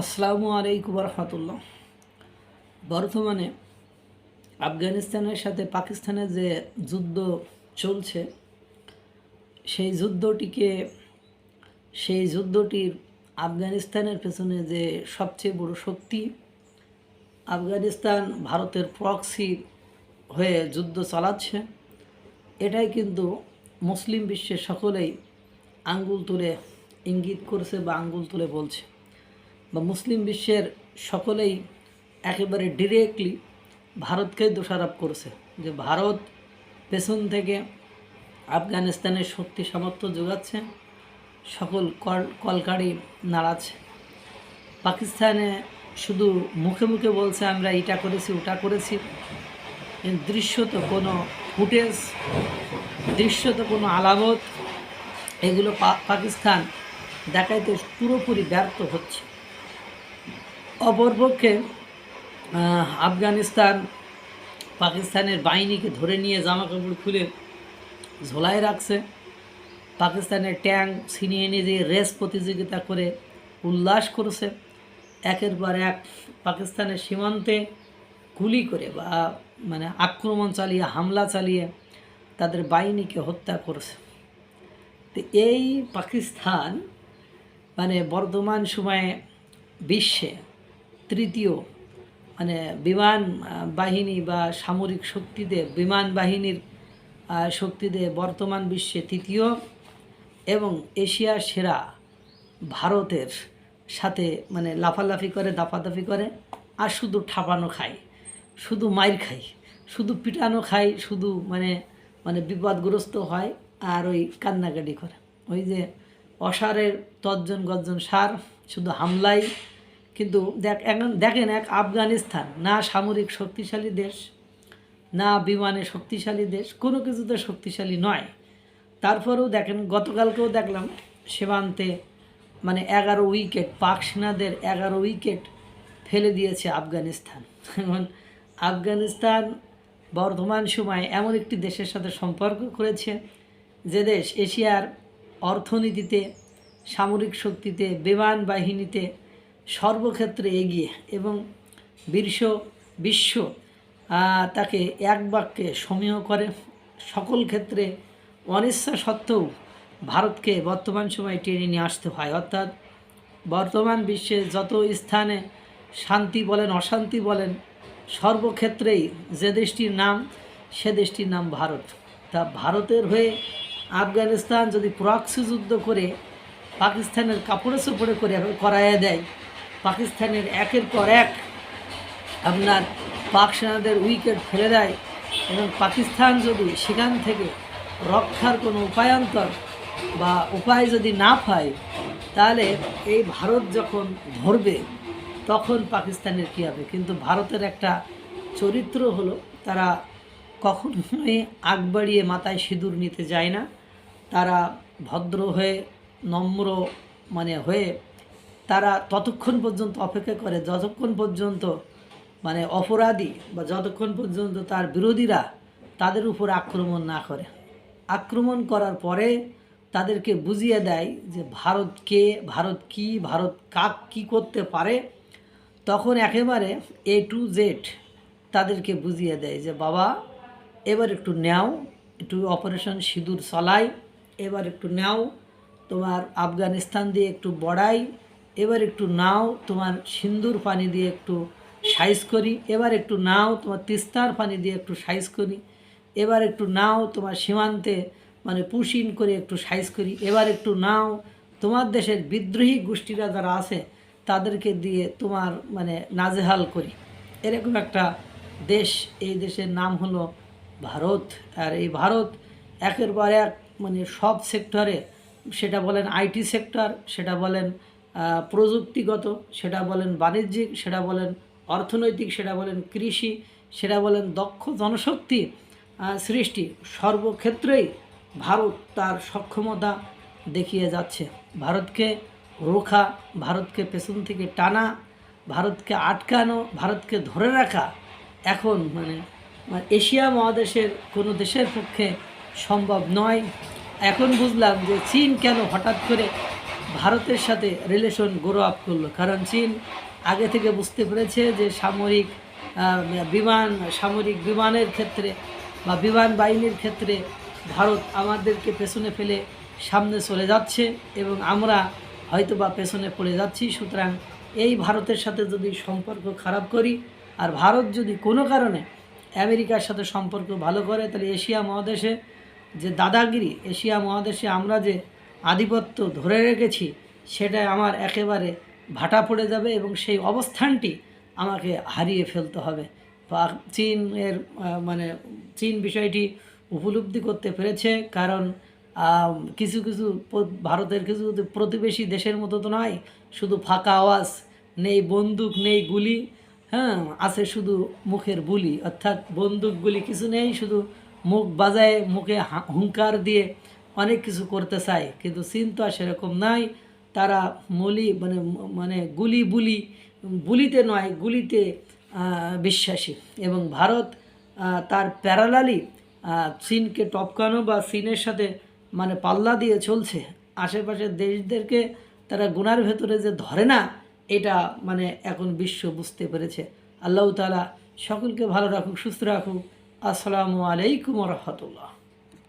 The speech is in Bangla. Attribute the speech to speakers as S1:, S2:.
S1: আসসালামু আলাইকুম রহমতুল্লাহ বর্তমানে আফগানিস্তানের সাথে পাকিস্তানের যে যুদ্ধ চলছে, সেই যুদ্ধটিকে, সেই যুদ্ধটির আফগানিস্তানের পেছনে যে সবচেয়ে বড় শক্তি, আফগানিস্তান ভারতের প্রক্সি হয়ে যুদ্ধ চালাচ্ছে। এটাই কিন্তু মুসলিম বিশ্বের সকলেই আঙ্গুল তুলে ইঙ্গিত করছে বা আঙ্গুল তুলে বলছে। বা মুসলিম বিশ্বের সকলেই একেবারে ডিরেক্টলি ভারতকে দোষারোপ করছে যে ভারত পেছন থেকে আফগানিস্তানের শক্তি সামর্থ্য যোগাচ্ছে, সকল কল কলকারি নাড়াচ্ছে। পাকিস্তানে শুধু মুখে মুখে বলছে, আমরা এটা করেছি, ওটা করেছি। দৃশ্যত কোনো ফুটেজ দৃশ্যত কোনো আলামত। এগুলো পাকিস্তান দেখাইতে পুরোপুরি ব্যর্থ হচ্ছে। অপরপক্ষে আফগানিস্তান পাকিস্তানের বাহিনীকে ধরে নিয়ে জামা কাপড় খুলে ঝোলায় রাখছে। পাকিস্তানের ট্যাঙ্ক ছিনিয়ে নিয়ে যে রেস প্রতিযোগিতা করে উল্লাস করছে, একের পর এক পাকিস্তানের সীমান্তে গুলি করে বা মানে আক্রমণ চালিয়ে, হামলা চালিয়ে তাদের বাহিনীকে হত্যা করছে। তো এই পাকিস্তান মানে বর্তমান সময়ে বিশ্বে তৃতীয় মানে বিমান বাহিনী বা সামরিক শক্তিতে বিমান বাহিনীর শক্তিতে বর্তমান বিশ্বে তৃতীয় এবং এশিয়ার সেরা ভারতের সাথে মানে লাফালাফি করে, দাফাদাফি করে আর শুধু ঠাপানো খায়, শুধু মাইর খাই শুধু পিটানো খাই শুধু মানে মানে বিপদগ্রস্ত হয় আর ওই কান্নাকাটি করে। ওই যে অসারের তর্জন গর্জন সার, শুধু হামলাই কিন্তু দেখ, এখন দেখেন এক আফগানিস্তান, না সামরিক শক্তিশালী দেশ, না বিমানে শক্তিশালী দেশ, কোনো কিছুতে শক্তিশালী নয়। তারপরেও দেখেন, গতকালকেও দেখলাম, সীমান্তে মানে এগারো উইকেট পাক সেনাদের এগারো উইকেট ফেলে দিয়েছে আফগানিস্তান। এখন আফগানিস্তান বর্তমান সময়ে এমন একটি দেশের সাথে সম্পর্ক করেছে, যে দেশ এশিয়ার অর্থনীতিতে, সামরিক শক্তিতে, বিমান বাহিনীতে সর্বক্ষেত্রে এগিয়ে এবং বিশ্ব বিশ্ব তাকে এক বাক্যে সমীহ করে। সকল ক্ষেত্রে অনিচ্ছা সত্ত্বেও ভারতকে বর্তমান সময়ে টেনে নিয়ে আসতে হয়। অর্থাৎ বর্তমান বিশ্বে যত স্থানে শান্তি বলেন, অশান্তি বলেন, সর্বক্ষেত্রেই যে দেশটির নাম, সে দেশটির নাম ভারত। তা ভারতের হয়ে আফগানিস্তান যদি প্রক্সি যুদ্ধ করে, পাকিস্তানের কাপড়ে চোপড়ে করে করাইয়া দেয় পাকিস্তানের একের পর এক আপনার পাক সেনাদের উইকেট ফেলে দেয় এবং পাকিস্তান যদি সেখান থেকে রক্ষার কোনো উপায়ান্তর বা উপায় যদি না পায়, তাহলে এই ভারত যখন ধরবে, তখন পাকিস্তানের কী হবে? কিন্তু ভারতের একটা চরিত্র হলো, তারা কখনোই আগ বাড়িয়ে মাথায় সিঁদুর নিতে যায় না। তারা ভদ্র হয়ে, নম্র মানে হয়ে তারা ততক্ষণ পর্যন্ত অপেক্ষা করে, যতক্ষণ পর্যন্ত মানে অপরাধী বা যতক্ষণ পর্যন্ত তার বিরোধীরা তাদের উপর আক্রমণ না করে। আক্রমণ করার পরে তাদেরকে বুঝিয়ে দেয় যে ভারত কে, ভারত কি, ভারত কাক কী করতে পারে। তখন একেবারে এ টু জেড তাদেরকে বুঝিয়ে দেয় যে, বাবা, এবার একটু নেও, একটু অপারেশন সিঁদুর চলাই, এবার একটু নেও, তোমার আফগানিস্তান দিয়ে একটু বড়াই এবার একটু নাও তোমার সিন্দুর পানি দিয়ে একটু সাইজ করি। এবার একটু নাও তোমার তিস্তার পানি দিয়ে একটু সাইজ করি। এবার একটু নাও তোমার সীমান্তে মানে পুশিন করে একটু সাইজ করি। এবার একটু নাও তোমার দেশের বিদ্রোহী গোষ্ঠীরা যারা আছে, তাদেরকে দিয়ে তোমার মানে নাজেহাল করি। এরকম একটা দেশ, এই দেশের নাম হলো ভারত। আর এই ভারত একের পর এক মানে সব সেক্টরে সেটা বলেন আইটি সেক্টর সেটা বলেন প্রযুক্তিগত, সেটা বলেন বাণিজ্যিক, সেটা বলেন অর্থনৈতিক, সেটা বলেন কৃষি, সেটা বলেন দক্ষ জনশক্তি সৃষ্টি। সর্বক্ষেত্রেই ভারত তার সক্ষমতা দেখিয়ে যাচ্ছে। ভারতকে রোখা, ভারতকে পেছন থেকে টানা, ভারতকে আটকানো, ভারতকে ধরে রাখা এখন মানে মানে এশিয়া মহাদেশের কোনো দেশের পক্ষে সম্ভব নয়। এখন বুঝলাম যে চীন কেন হঠাৎ করে ভারতের সাথে রিলেশন গ্রো আপ করল। কারণ চীন আগে থেকে বুঝতে পেরেছে যে সামরিক বিমান, সামরিক বিমানের ক্ষেত্রে বা বিমান বাহিনীর ক্ষেত্রে ভারত আমাদেরকে পেছনে ফেলে সামনে চলে যাচ্ছে এবং আমরা হয়তো বা পেছনে পড়ে যাচ্ছি। সুতরাং এই ভারতের সাথে যদি সম্পর্ক খারাপ করি আর ভারত যদি কোনো কারণে আমেরিকার সাথে সম্পর্ক ভালো করে, তাহলে এশিয়া মহাদেশে যে দাদাগিরি, এশিয়া মহাদেশে আমরা যে আধিপত্য ধরে রেখেছি সেটা আমার একেবারে ভাটা পড়ে যাবে এবং সেই অবস্থানটি আমাকে হারিয়ে ফেলতে হবে। চীনের মানে চীন বিষয়টি উপলব্ধি করতে পেরেছে, কারণ কিছু কিছু ভারতের কিছু প্রতিবেশী দেশের মতো তো নয়, শুধু ফাঁকা আওয়াজ, নেই বন্দুক, নেই গুলি হ্যাঁ আছে শুধু মুখের বুলি, অর্থাৎ বন্দুক গুলি কিছু নেই, শুধু মুখ বাজায়, মুখে হুঙ্কার দিয়ে অনেক কিছু করতে চায়, কিন্তু চীন তো আর সেরকম নাই। তারা মলি মানে মানে গুলি বুলি, বুলিতে নয়, গুলিতে বিশ্বাসী। এবং ভারত তার প্যারালালি চীনকে টপকানো বা চীনের সাথে মানে পাল্লা দিয়ে চলছে। আশেপাশের দেশদেরকে তারা গুনার ভেতরে যে ধরে না, এটা মানে এখন বিশ্ব বুঝতে পেরেছে। আল্লাহ তালা সকলকে ভালো রাখুক, সুস্থ রাখুক। আসসালামু আলাইকুম রহমতুল্লাহ।